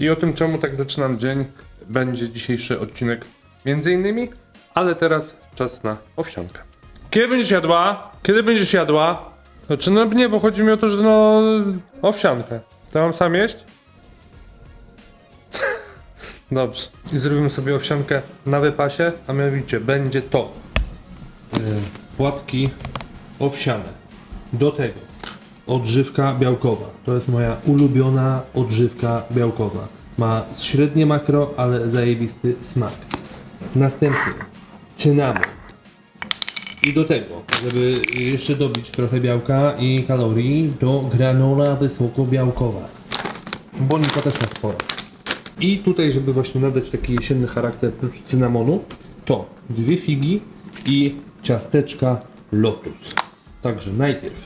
I o tym, czemu tak zaczynam dzień, będzie dzisiejszy odcinek między innymi, ale teraz czas na owsiankę. Kiedy będziesz jadła? Kiedy będziesz jadła? Znaczy, no nie, bo chodzi mi o to, że no... owsiankę. To mam sam jeść? Dobrze. I zrobimy sobie owsiankę na wypasie, a mianowicie będzie to yy, płatki owsiane. Do tego odżywka białkowa. To jest moja ulubiona odżywka białkowa. Ma średnie makro, ale zajebisty smak. Następnie cynamon. I do tego, żeby jeszcze dobić trochę białka i kalorii, to granola wysokobiałkowa. Błonnika też ma sporo. I tutaj, żeby właśnie nadać taki jesienny charakter cynamonu, to dwie figi i ciasteczka Lotus. Także najpierw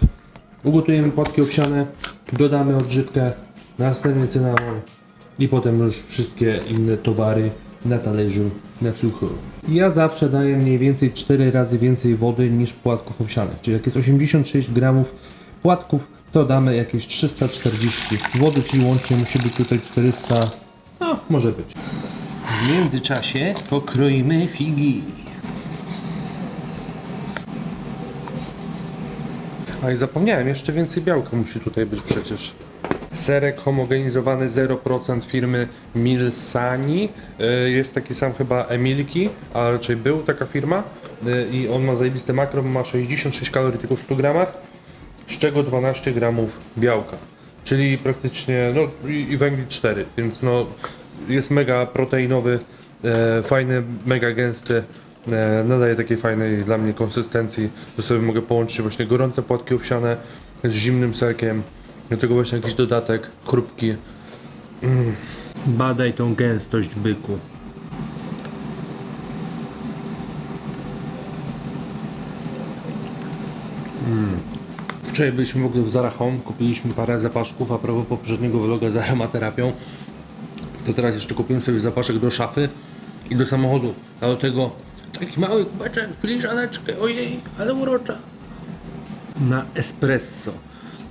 ugotujemy płatki owsiane, dodamy odżywkę, następnie cynamon i potem już wszystkie inne towary na talerzu na sucho. Ja zawsze daję mniej więcej 4 razy więcej wody niż płatków owsianych. Czyli jak jest 86 gramów płatków, to damy jakieś 340 wody, czyli łącznie musi być tutaj 400, no może być. W międzyczasie pokroimy figi. A i zapomniałem, jeszcze więcej białka musi tutaj być przecież. Serek homogenizowany 0% firmy Milsani. Y, Jest taki sam chyba Emilki, a raczej był taka firma. Y, I on ma zajebiste makro, ma 66 kalorii tylko w 100 gramach, z czego 12 gramów białka. Czyli praktycznie, no i, węgli 4, więc no jest mega proteinowy, e, fajny, mega gęsty. E, nadaje takiej fajnej dla mnie konsystencji, że sobie mogę połączyć właśnie gorące płatki owsiane z zimnym serkiem. Do tego właśnie jakiś dodatek, chrupki. Mm. Badaj tą gęstość byku. Mm. Wczoraj byliśmy w ogóle w Zara Home, kupiliśmy parę zapaszków, a propos poprzedniego vloga z aromaterapią, to teraz jeszcze kupiłem sobie zapaszek do szafy i do samochodu, a do tego taki mały kubeczek, filiżaneczkę, ojej, ale urocza. Na espresso.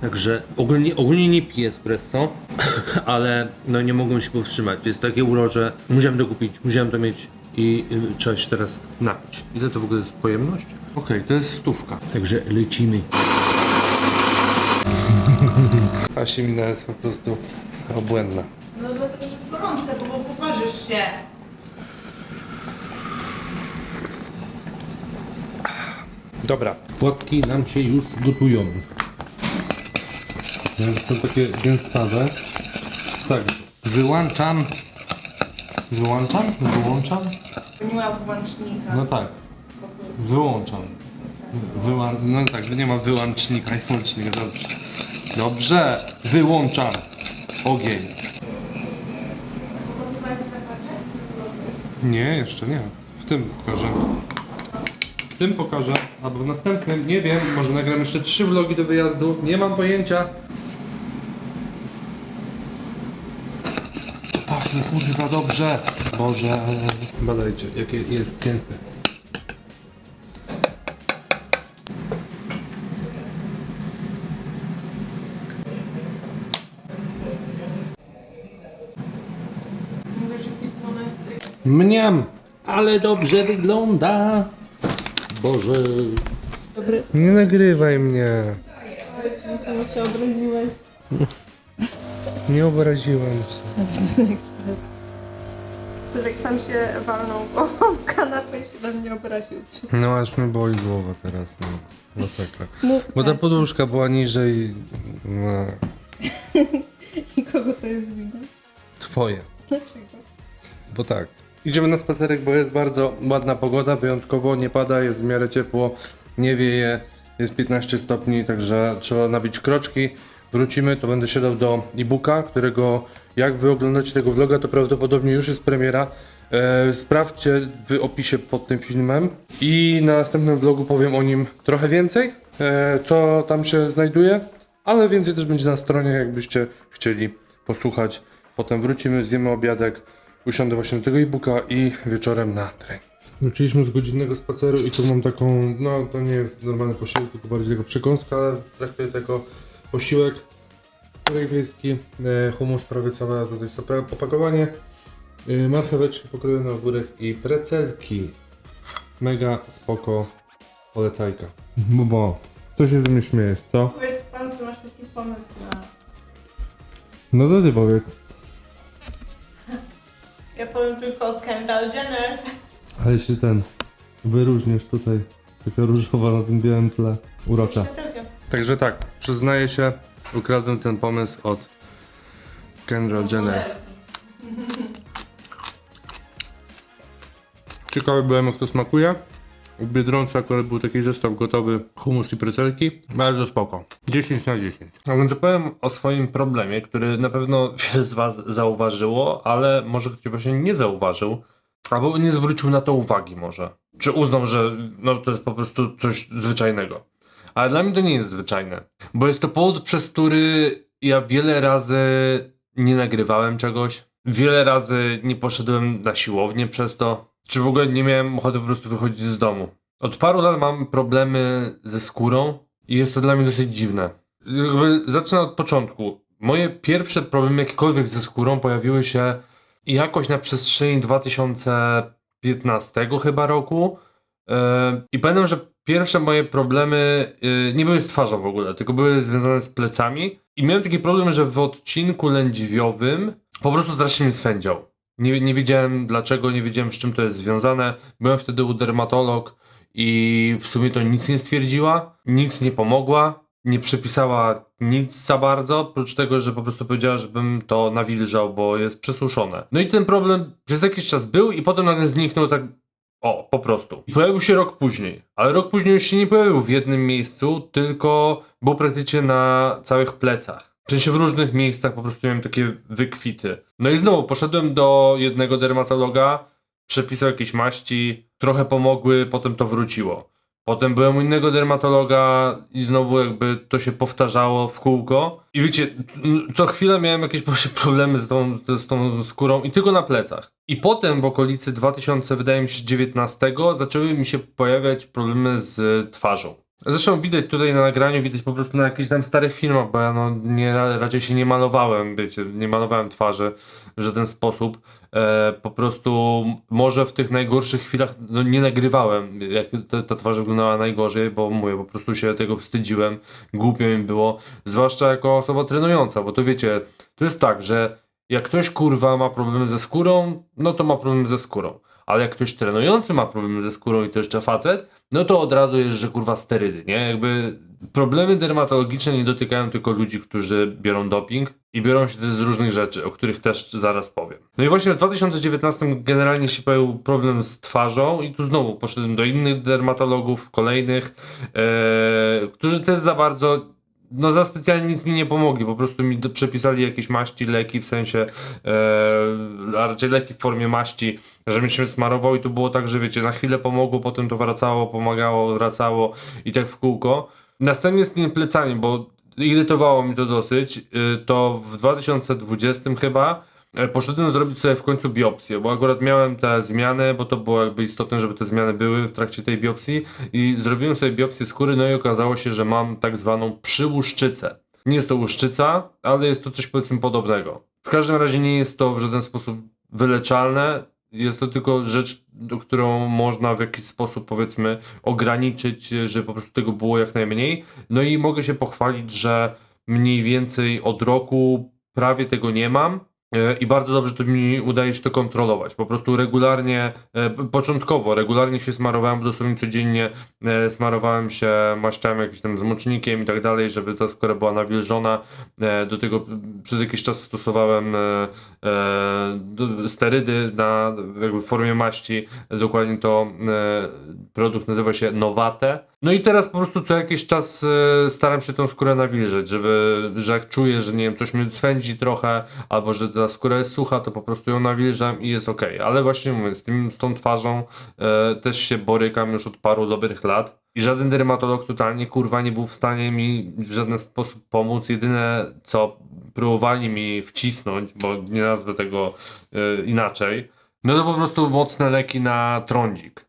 Także ogólnie, ogólnie nie piję espresso, ale no nie mogłem się powstrzymać. Jest takie urocze, musiałem to kupić, musiałem to mieć i y, trzeba się teraz napić. Ile to w ogóle jest pojemność? Okej, to jest stówka. Także lecimy. Asi mina jest po prostu obłędna. No dlatego, że jest gorące, bo, bo poparzysz się. Dobra, płatki nam się już gotują. Więc są takie gęstawe. Tak, wyłączam. Wyłączam? Wyłączam? Nie ma włącznika. No tak, wyłączam. Wyłą... No tak, nie ma wyłącznika i włącznika, dobrze. Dobrze, wyłączam ogień. Nie, jeszcze nie. W tym pokażę. W tym pokażę, albo w następnym, nie wiem, może nagram jeszcze trzy vlogi do wyjazdu, nie mam pojęcia. Pachnie kurwa dobrze. Boże, ale... Badajcie, jakie jest gęste. Mniam, ale dobrze wygląda. Boże. Dobry. Nie nagrywaj mnie. Się obraziłeś. Nie obraziłem się. Którek sam się walnął głową w kanapę i się na mnie obraził. No aż mnie boli głowa teraz, no. Masakra. Bo ta poduszka była niżej. No, I kogo to jest wina? twoje. Dlaczego? Bo tak. Idziemy na spacerek, bo jest bardzo ładna pogoda, wyjątkowo nie pada, jest w miarę ciepło, nie wieje, jest 15 stopni, także trzeba nabić kroczki. Wrócimy, to będę siadał do e-booka, którego jak wy oglądacie tego vloga, to prawdopodobnie już jest premiera. E, sprawdźcie w opisie pod tym filmem i na następnym vlogu powiem o nim trochę więcej, e, co tam się znajduje, ale więcej też będzie na stronie, jakbyście chcieli posłuchać. Potem wrócimy, zjemy obiadek, usiądę właśnie do tego e-booka i wieczorem na trening. Wróciliśmy z godzinnego spaceru i tu mam taką, no to nie jest normalny posiłek, tylko bardziej taka przekąska, traktuję tego posiłek. Wiejski, e, humus tutaj jest to opakowanie. E, Marcheweczki pokrojone, ogórek i precelki. Mega spoko polecajka. Bo, co się ze mnie śmiejesz, co? Powiedz pan, że masz taki pomysł na... No to ty powiedz. Ja powiem tylko Kendall Jenner. Ale się ten, wyróżniesz tutaj. Taka różowa na tym białym tle. Urocza. Także tak, przyznaję się, ukradłem ten pomysł od Kendall Jenner. Ciekawy byłem jak to smakuje. W Biedronce akurat był taki zestaw gotowy humus i precelki. Bardzo spoko. 10 na 10. A więc opowiem o swoim problemie, który na pewno wiele z Was zauważyło, ale może ktoś właśnie nie zauważył, albo nie zwrócił na to uwagi może. Czy uznał, że no, to jest po prostu coś zwyczajnego. Ale dla mnie to nie jest zwyczajne, bo jest to powód, przez który ja wiele razy nie nagrywałem czegoś, wiele razy nie poszedłem na siłownię przez to, czy w ogóle nie miałem ochoty po prostu wychodzić z domu. Od paru lat mam problemy ze skórą i jest to dla mnie dosyć dziwne. Jakby od początku. Moje pierwsze problemy jakiekolwiek ze skórą pojawiły się jakoś na przestrzeni 2015 chyba roku. Yy, I pamiętam, że pierwsze moje problemy yy, nie były z twarzą w ogóle, tylko były związane z plecami. I miałem taki problem, że w odcinku lędźwiowym po prostu strasznie mnie swędział. Nie, nie wiedziałem dlaczego, nie wiedziałem z czym to jest związane. Byłem wtedy u dermatolog i w sumie to nic nie stwierdziła, nic nie pomogła, nie przepisała nic za bardzo, oprócz tego, że po prostu powiedziała, żebym to nawilżał, bo jest przesuszone. No i ten problem przez jakiś czas był i potem nagle zniknął tak o, po prostu. I pojawił się rok później. Ale rok później już się nie pojawił w jednym miejscu, tylko był praktycznie na całych plecach. W sensie w różnych miejscach po prostu miałem takie wykwity. No i znowu poszedłem do jednego dermatologa, przepisał jakieś maści, trochę pomogły, potem to wróciło. Potem byłem u innego dermatologa i znowu jakby to się powtarzało w kółko. I wiecie, co chwilę miałem jakieś problemy z tą, z tą skórą i tylko na plecach. I potem w okolicy 2000, wydaje mi się, 19 zaczęły mi się pojawiać problemy z twarzą. Zresztą widać tutaj na nagraniu, widać po prostu na jakichś tam starych filmach, bo ja no nie, raczej się nie malowałem, wiecie, nie malowałem twarzy w żaden sposób. E, po prostu może w tych najgorszych chwilach no, nie nagrywałem, jak ta, ta twarz wyglądała najgorzej, bo mówię, po prostu się tego wstydziłem, głupio mi było, zwłaszcza jako osoba trenująca, bo to wiecie, to jest tak, że jak ktoś kurwa ma problemy ze skórą, no to ma problemy ze skórą. Ale jak ktoś trenujący ma problemy ze skórą i to jeszcze facet, no to od razu jest, że kurwa sterydy, nie? Jakby problemy dermatologiczne nie dotykają tylko ludzi, którzy biorą doping i biorą się też z różnych rzeczy, o których też zaraz powiem. No i właśnie w 2019 generalnie się pojawił problem z twarzą i tu znowu poszedłem do innych dermatologów, kolejnych, e, którzy też za bardzo no za specjalnie nic mi nie pomogli, po prostu mi przepisali jakieś maści, leki, w sensie, e, a raczej leki w formie maści, żebym się smarował i to było tak, że wiecie, na chwilę pomogło, potem to wracało, pomagało, wracało i tak w kółko. Następnie z tym plecaniem, bo irytowało mi to dosyć, y, to w 2020 chyba e, poszedłem zrobić sobie w końcu biopsję, bo akurat miałem te zmiany, bo to było jakby istotne, żeby te zmiany były w trakcie tej biopsji i zrobiłem sobie biopsję skóry, no i okazało się, że mam tak zwaną przyłuszczycę. Nie jest to łuszczyca, ale jest to coś powiedzmy podobnego. W każdym razie nie jest to w żaden sposób wyleczalne, jest to tylko rzecz, do którą można w jakiś sposób powiedzmy ograniczyć, żeby po prostu tego było jak najmniej. No i mogę się pochwalić, że mniej więcej od roku prawie tego nie mam. E, I bardzo dobrze to mi udaje się to kontrolować. Po prostu regularnie, e, początkowo, regularnie się smarowałem, bo dosłownie codziennie e, smarowałem się maściami jakimś tam zmocznikiem i tak dalej, żeby ta skóra była nawilżona. Do tego przez jakiś czas stosowałem sterydy na, jakby w formie maści. Dokładnie to produkt nazywa się Nowate. No i teraz po prostu co jakiś czas e, staram się tą skórę nawilżyć, żeby, że jak czuję, że nie wiem, coś mnie swędzi trochę, albo że ta skóra jest sucha, to po prostu ją nawilżam i jest ok. Ale właśnie mówię, z, tym, z tą twarzą e, też się borykam już od paru dobrych lat. I żaden dermatolog totalnie kurwa nie był w stanie mi w żaden sposób pomóc. Jedyne co próbowali mi wcisnąć, bo nie nazwę tego e, inaczej, no to po prostu mocne leki na trądzik.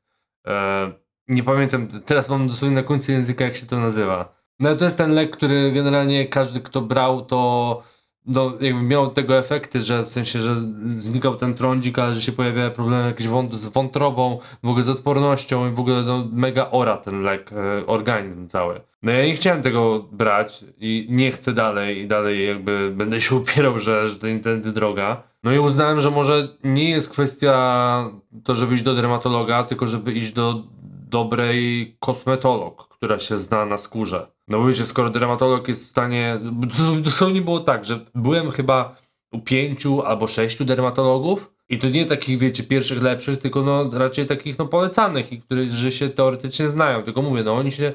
E, nie pamiętam, teraz mam dosłownie na końcu języka jak się to nazywa. No to jest ten lek, który generalnie każdy, kto brał, to no, jakby miał tego efekty, że w sensie, że znikał ten trądzik, ale że się pojawiały problemy jakieś wąt- z wątrobą, w ogóle z odpornością i w ogóle no, mega ora ten lek, e, organizm cały. No ja nie chciałem tego brać i nie chcę dalej i dalej jakby będę się upierał, że, że to nie tędy droga. No i uznałem, że może nie jest kwestia to, żeby iść do dermatologa, tylko żeby iść do dobrej kosmetolog, która się zna na skórze. No bo wiecie, skoro dermatolog jest w stanie. Dosłownie było tak, że byłem chyba u pięciu albo sześciu dermatologów. I to nie takich, wiecie, pierwszych lepszych, tylko no raczej takich no polecanych i którzy się teoretycznie znają. Tylko mówię, no oni się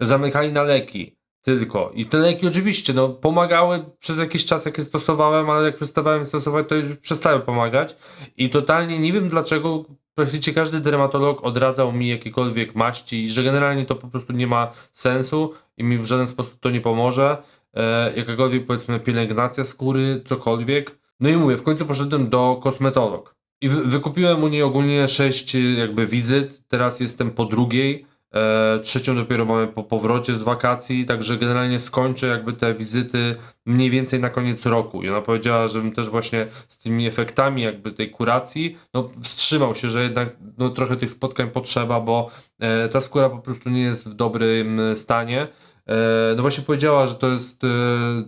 zamykali na leki. Tylko. I te leki oczywiście, no pomagały przez jakiś czas, jak je stosowałem, ale jak przestawałem stosować, to już przestały pomagać. I totalnie nie wiem dlaczego praktycznie każdy dermatolog odradzał mi jakiekolwiek maści, że generalnie to po prostu nie ma sensu i mi w żaden sposób to nie pomoże. E, jakakolwiek powiedzmy pielęgnacja skóry, cokolwiek. No i mówię, w końcu poszedłem do kosmetolog. I wy, wykupiłem u niej ogólnie sześć jakby wizyt, teraz jestem po drugiej. E, trzecią dopiero mamy po powrocie z wakacji, także generalnie skończę jakby te wizyty mniej więcej na koniec roku. I ona powiedziała, żebym też właśnie z tymi efektami jakby tej kuracji, no wstrzymał się, że jednak no, trochę tych spotkań potrzeba, bo e, ta skóra po prostu nie jest w dobrym e, stanie. No właśnie powiedziała, że to jest,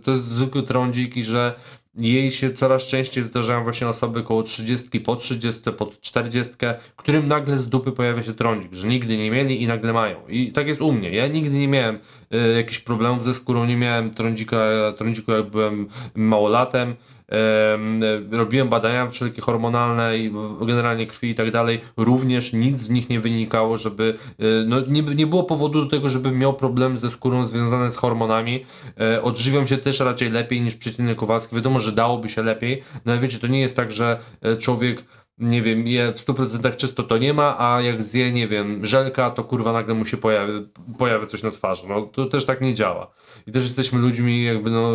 to jest zwykły trądzik i że jej się coraz częściej zdarzają właśnie osoby koło 30, po 30, pod 40, którym nagle z dupy pojawia się trądzik, że nigdy nie mieli i nagle mają. I tak jest u mnie. Ja nigdy nie miałem e, jakichś problemów ze skórą, nie miałem trądzika, trądziku jak byłem małolatem. Em, robiłem badania wszelkie hormonalne i generalnie krwi i tak dalej. Również nic z nich nie wynikało, żeby e, no, nie, nie było powodu do tego, żebym miał problemy ze skórą związane z hormonami. E, odżywiam się też raczej lepiej niż przeciwny Kowalski. Wiadomo, że dałoby się lepiej, no ale wiecie, to nie jest tak, że e, człowiek nie wiem, je w 100% czysto to nie ma, a jak zje, nie wiem, żelka, to kurwa nagle mu się pojawi, pojawi coś na twarzy. No to też tak nie działa. I też jesteśmy ludźmi, jakby no,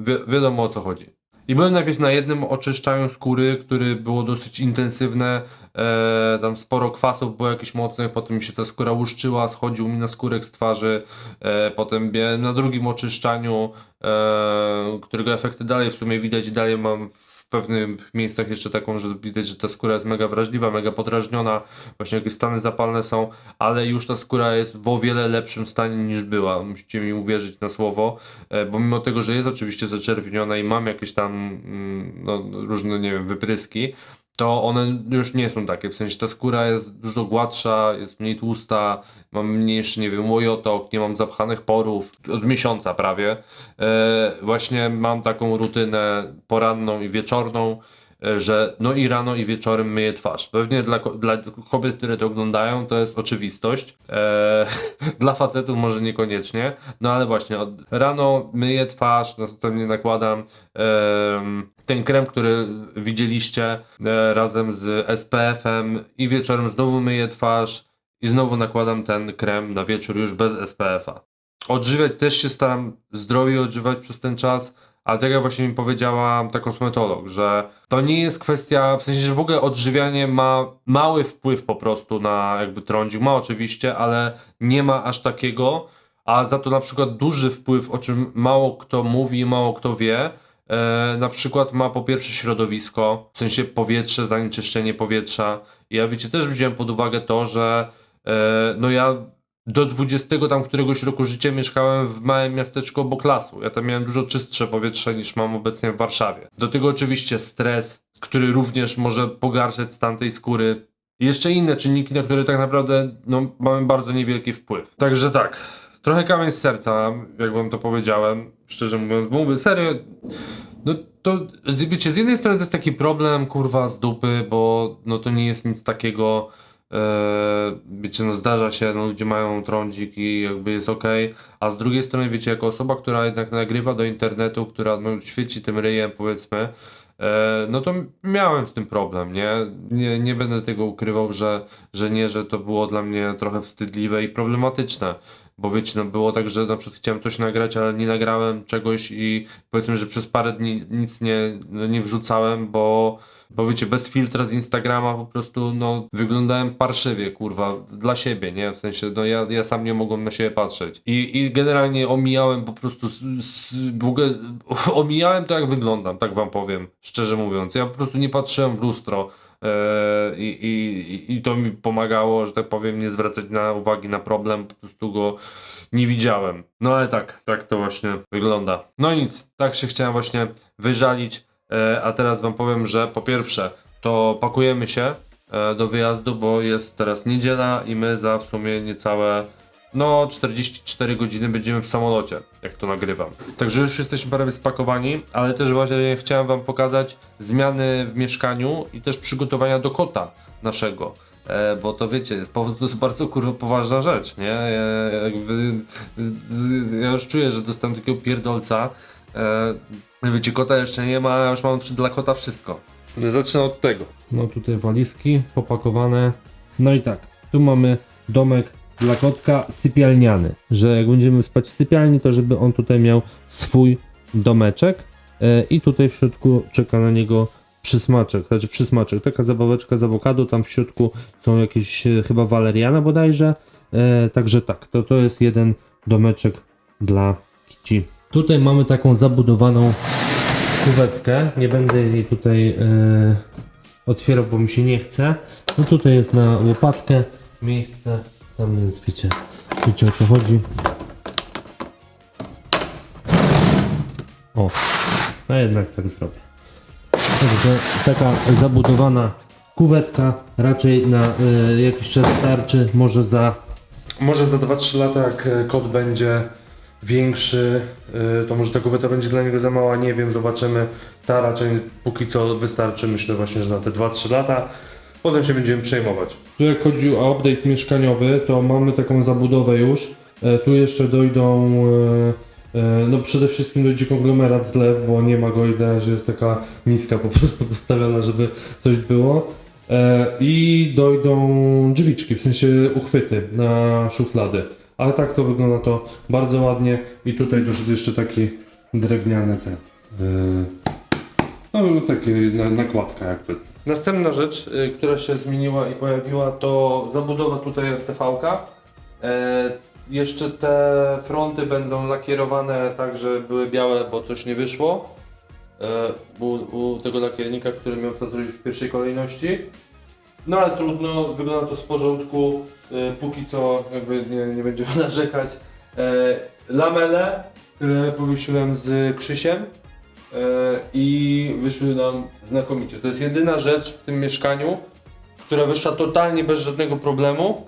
wi wiadomo o co chodzi. I byłem najpierw na jednym oczyszczaniu skóry, które było dosyć intensywne. E, tam sporo kwasów było jakichś mocnych, potem mi się ta skóra łuszczyła, schodził mi na skórek z twarzy. E, potem na drugim oczyszczaniu, e, którego efekty dalej w sumie widać, dalej mam pewnych miejscach jeszcze taką, że widać, że ta skóra jest mega wrażliwa, mega podrażniona, właśnie jakieś stany zapalne są, ale już ta skóra jest w o wiele lepszym stanie niż była. Musicie mi uwierzyć na słowo, e, bo mimo tego, że jest oczywiście zaczerwieniona i mam jakieś tam mm, no, różne, nie wiem, wypryski, to one już nie są takie. W sensie ta skóra jest dużo gładsza, jest mniej tłusta, mam mniejszy, nie wiem, łojotok, nie mam zapchanych porów od miesiąca prawie. E, właśnie mam taką rutynę poranną i wieczorną, że no i rano i wieczorem myję twarz. Pewnie dla, dla kobiet, które to oglądają, to jest oczywistość. E, dla facetów może niekoniecznie, no ale właśnie od, rano myję twarz, następnie nakładam em, ten krem, który widzieliście e, razem z SPF-em i wieczorem znowu myję twarz i znowu nakładam ten krem na wieczór już bez SPF-a. Odżywiać też się staram zdrowie odżywać przez ten czas, ale tak jak właśnie mi powiedziała ta kosmetolog, że to nie jest kwestia, w sensie, że w ogóle odżywianie ma mały wpływ po prostu na jakby trądzik, ma oczywiście, ale nie ma aż takiego, a za to na przykład duży wpływ, o czym mało kto mówi i mało kto wie, e, na przykład ma po pierwsze środowisko, w sensie powietrze, zanieczyszczenie powietrza. I ja wiecie, też wziąłem pod uwagę to, że e, no ja do 20 tam któregoś roku życia mieszkałem w małym miasteczku obok lasu. Ja tam miałem dużo czystsze powietrze niż mam obecnie w Warszawie. Do tego oczywiście stres, który również może pogarszać stan tej skóry. I jeszcze inne czynniki, na które tak naprawdę no, mamy bardzo niewielki wpływ. Także tak, trochę kamień z serca, jak wam to powiedziałem, szczerze mówiąc, bo mówię, serio, no to wiecie, z jednej strony to jest taki problem, kurwa, z dupy, bo no to nie jest nic takiego, wiecie, no zdarza się, no ludzie mają trądzik i jakby jest okej, a z drugiej strony, wiecie, jako osoba, która jednak nagrywa do internetu, która no świeci tym ryjem, powiedzmy, e, no to miałem z tym problem, nie? Nie, nie będę tego ukrywał, że, że nie, że to było dla mnie trochę wstydliwe i problematyczne. bo wiecie, no było tak, że na przykład chciałem coś nagrać, ale nie nagrałem czegoś i powiedzmy, że przez parę dni nic nie, no, nie wrzucałem, bo bo wiecie, bez filtra z Instagrama po prostu no, wyglądałem parszywie, kurwa, dla siebie, nie? W sensie, no ja, ja sam nie mogłem na siebie patrzeć. I, i generalnie omijałem po prostu, w ogóle, omijałem to jak wyglądam, tak wam powiem, szczerze mówiąc. Ja po prostu nie patrzyłem w lustro. e, I, i, I to mi pomagało, że tak powiem, nie zwracać na uwagi na problem, po prostu go nie widziałem. No ale tak, tak to właśnie wygląda. No nic, tak się chciałem właśnie wyżalić. E, A teraz Wam powiem, że po pierwsze, to pakujemy się e, do wyjazdu, bo jest teraz niedziela i my za w sumie niecałe no 44 godziny będziemy w samolocie, jak to nagrywam. Także już jesteśmy prawie spakowani, ale też właśnie chciałem Wam pokazać zmiany w mieszkaniu i też przygotowania do kota naszego. E, bo to wiecie, jest, to jest bardzo kurwa poważna rzecz, nie? Ja, jakby, ja już czuję, że dostałem takiego pierdolca. E, wiecie, kota jeszcze nie ma, ja już mam dla kota wszystko. Zacznę od tego. No tutaj walizki popakowane. No i tak, tu mamy domek dla kotka sypialniany, że jak będziemy spać w sypialni, to żeby on tutaj miał swój domeczek e, i tutaj w środku czeka na niego przysmaczek, znaczy przysmaczek, taka zabaweczka z awokado, tam w środku są jakieś e, chyba waleriana bodajże, e, także tak, to, to jest jeden domeczek dla kici. Tutaj mamy taką zabudowaną kuwetkę, nie będę jej tutaj e, otwierał, bo mi się nie chce. No tutaj jest na łopatkę miejsce, tam jest, wiecie, wiecie o co chodzi. O, no jednak tak zrobię. Także taka zabudowana kuwetka raczej na e, jakiś czas starczy, może za może za 2-3 lata jak e, kot będzie większy, e, to może ta kuweta będzie dla niego za mała, nie wiem, zobaczymy. Ta raczej póki co wystarczy, myślę właśnie, że na te 2-3 lata. Potem się będziemy przejmować. Tu jak chodzi o update mieszkaniowy, to mamy taką zabudowę już. E, Tu jeszcze dojdą, e, e, no przede wszystkim dojdzie konglomerat zlew, bo nie ma go idea, że jest taka niska po prostu postawiona, żeby coś było. I dojdą drzwiczki, w sensie uchwyty na szuflady. Ale tak to wygląda to bardzo ładnie i tutaj doszedł jeszcze taki drewniany ten. Yy, no takie na, nakładka jakby. Następna rzecz, y, która się zmieniła i pojawiła to zabudowa tutaj RTV-ka. E, jeszcze te fronty będą lakierowane tak, że były białe, bo coś nie wyszło. E, u, u tego lakiernika, który miał to zrobić w pierwszej kolejności. No ale trudno, wygląda to z porządku, e, póki co jakby nie, nie będziemy narzekać. E, lamele, które powiesiłem z Krzysiem e, i wyszły nam znakomicie. To jest jedyna rzecz w tym mieszkaniu, która wyszła totalnie bez żadnego problemu.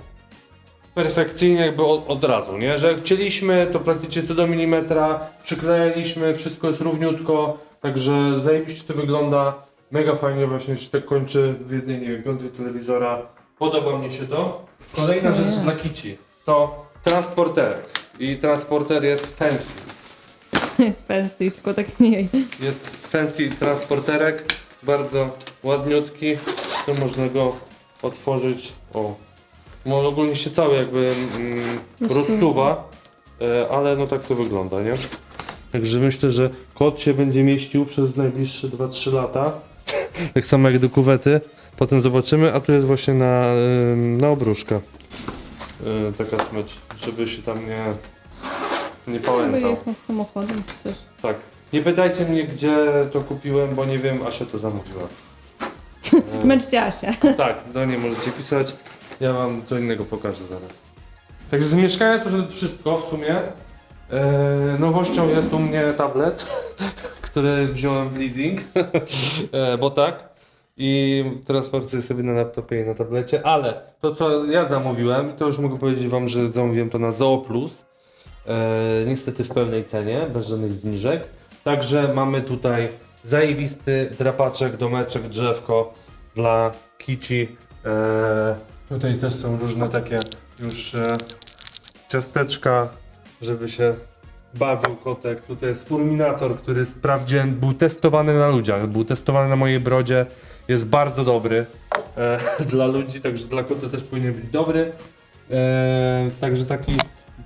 Perfekcyjnie jakby od, od razu, nie? Że chcieliśmy, to praktycznie co do milimetra przyklejaliśmy, wszystko jest równiutko, także zajebiście to wygląda. Mega fajnie właśnie się tak kończy w jednej, nie wiem, piątej telewizora. Podoba mi się to. Kolejna rzecz dla Kici to transporterek. I transporter jest fancy. Jest fancy, tylko tak mniej. Jest fancy transporterek, bardzo ładniutki. Tu można go otworzyć. O. No ogólnie się cały jakby mm, rozsuwa, e, ale no tak to wygląda, nie? Także myślę, że kot się będzie mieścił przez najbliższe 2-3 lata. Tak samo jak do kuwety. Potem zobaczymy, a tu jest właśnie na, na obruszka. Y, Taka smycz, żeby się tam nie, nie pałętał. jechał samochodem czy coś. Tak. Nie pytajcie mnie, gdzie to kupiłem, bo nie wiem, Asia to zamówiła. Męczcie Asię. tak, do niej możecie pisać. Ja wam co innego pokażę zaraz. Także z mieszkania to wszystko w sumie. E, nowością jest u mnie tablet, który wziąłem w leasing, e, bo tak. I transportuję sobie na laptopie i na tablecie, ale to co ja zamówiłem, to już mogę powiedzieć wam, że zamówiłem to na Zooplus. E, niestety w pełnej cenie, bez żadnych zniżek. Także mamy tutaj zajebisty drapaczek, domeczek, drzewko dla kici. E, tutaj też są różne takie już ciasteczka, żeby się bawił kotek. Tutaj jest fulminator, który sprawdziłem, był testowany na ludziach, był testowany na mojej brodzie. Jest bardzo dobry e, dla ludzi, także dla kota też powinien być dobry. E, także taki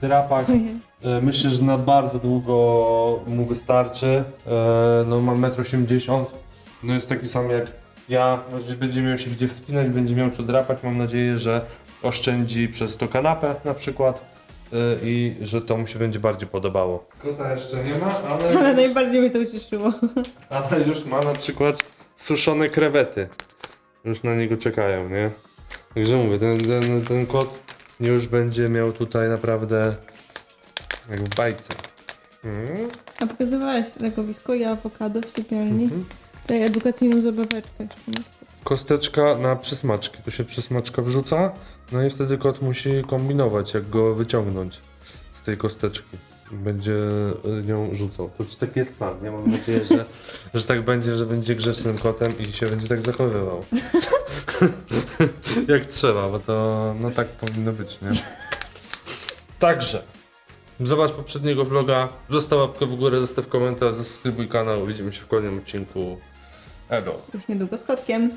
drapak. E, Myślę, że na bardzo długo mu wystarczy. E, No ma 1,80 m. No jest taki sam jak ja. Będzie- Będzie miał się gdzie wspinać, będzie miał co drapać. Mam nadzieję, że oszczędzi przez to kanapę na przykład e, i że to mu się będzie bardziej podobało. Kota jeszcze nie ma, Ale ale, najbardziej mnie to ucieszyło. ale już ma na przykład suszone krewety. Już na niego czekają, nie? Także mówię, ten, ten, ten kot już będzie miał tutaj naprawdę jak w bajce. Mm. A pokazywałaś legowisko i awokado w sypialni. Mhm. Tutaj edukacyjną zabaweczkę masz. Kosteczka na przysmaczki. Tu się przysmaczka wrzuca, no i wtedy kot musi kombinować, jak go wyciągnąć z tej kosteczki. Będzie y, nią rzucał. To taki jest plan. Ja mam nadzieję, że, że tak będzie, że będzie grzecznym kotem i się będzie tak zachowywał. jak trzeba, bo to no tak powinno być, nie? Także. Zobacz poprzedniego vloga, zostaw łapkę w górę, zostaw komentarz, zasubskrybuj kanał, widzimy się w kolejnym odcinku. Elo. Już niedługo z kotkiem.